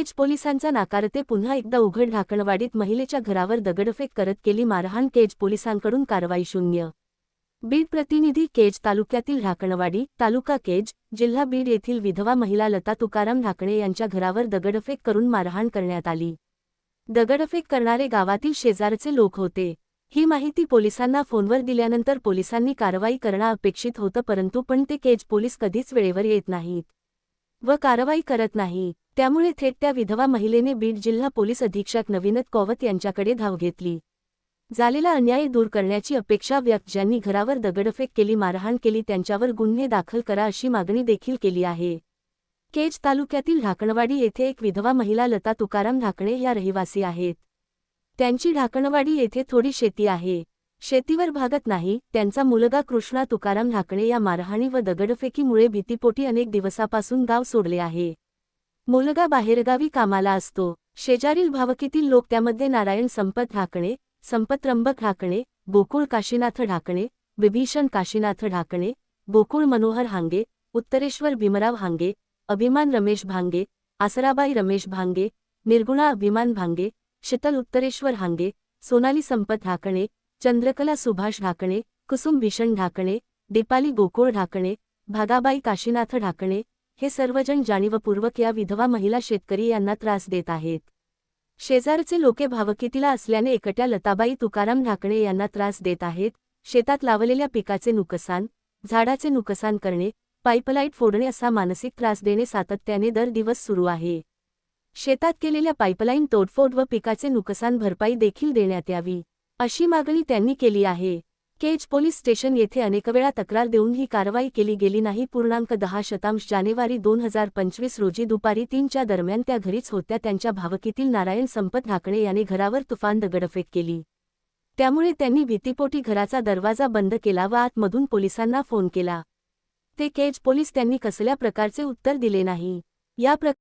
केज पोलिसांचा नाकारते पुन्हा एकदा उघड ढाकणवाडीत महिलेच्या घरावर दगडफेक करत केली मारहाण. केज पोलिसांकडून कारवाई शून्य. बीड प्रतिनिधी केज तालुक्यातील ढाकणवाडी तालुका केज जिल्हा बीड येथील विधवा महिला लता तुकाराम ढाकणे यांच्या घरावर दगडफेक करून मारहाण करण्यात आली. दगडफेक करणारे गावातील शेजारचे लोक होते. ही माहिती पोलिसांना फोनवर दिल्यानंतर पोलिसांनी कारवाई करणं अपेक्षित होतं परंतु पण ते केज पोलीस कधीच वेळेवर येत नाहीत व कारवाई करत नाही. त्यामुळे थेट त्या विधवा महिलेने बीड जिल्हा पोलीस अधीक्षक नवीनत कौवत यांच्याकडे धाव घेतली. झालेला अन्याय दूर करण्याची अपेक्षा व्यक्त ज्यांनी घरावर दगडफेक केली मारहाण केली त्यांच्यावर गुन्हे दाखल करा अशी मागणी देखील केली आहे. केज तालुक्यातील ढाकणवाडी येथे एक विधवा महिला लता तुकाराम ढाकणे या रहिवासी आहेत. त्यांची ढाकणवाडी येथे थोडी शेती आहे. शेतीवर भागत नाही त्यांचा मुलगा कृष्णा तुकाराम ढाकणे या मारहाणी व दगडफेकीमुळे भीतीपोटी अनेक दिवसापासून गाव सोडले आहे. मुलगा बाहेरगावी कामाला असतो. शेजारील भावकीतील लोक त्यामध्ये नारायण संपत ढाकणे संपत त्र्यंबक ढाकणे गोकुळ काशीनाथ ढाकणे विभीषण काशीनाथ ढाकणे गोकुळ मनोहर हांगे उत्तरेश्वर भीमराव हांगे अभिमान रमेश भांगे आसराबाई रमेश भांगे निर्गुणा अभिमान भांगे शीतल उत्तरेश्वर हांगे सोनाली संपत ढाकणे चंद्रकला सुभाष ढाकणे कुसुम भीषण ढाकणे दीपाली गोकुळ ढाकणे भागाबाई काशीनाथ ढाकणे हे सर्वजण जाणीवपूर्वक या विधवा महिला शेतकरी यांना त्रास देत आहेत. शेजारचे लोके भावकीतीला असल्याने एकट्या लताबाई तुकाराम ढाकणे यांना त्रास देत आहेत. शेतात लावलेल्या पिकाचे नुकसान झाडाचे नुकसान करणे पाईपलाईट फोडणे असा मानसिक त्रास देणे सातत्याने दर दिवस सुरू आहे. शेतात केलेल्या पाईपलाईन तोडफोड व पिकाचे नुकसान भरपाई देखील देण्यात यावी अशी मागणी त्यांनी केली आहे. केज पोलीस स्टेशन येथे अनेकवेळा तक्रार देऊन ही कारवाई केली गेली नाही. पूर्णांक दहा शतांश जानेवारी दोन हजार पंचवीस रोजी दुपारी तीनच्या दरम्यान त्या घरीच होत्या. त्यांच्या भावकीतील नारायण संपत ढाकणे याने घरावर तुफान दगडफेक केली. त्यामुळे त्यांनी भीतीपोटी घराचा दरवाजा बंद केला व आतमधून पोलिसांना फोन केला. ते केज पोलीस त्यांनी कसल्या प्रकारचे उत्तर दिले नाही. या प्रक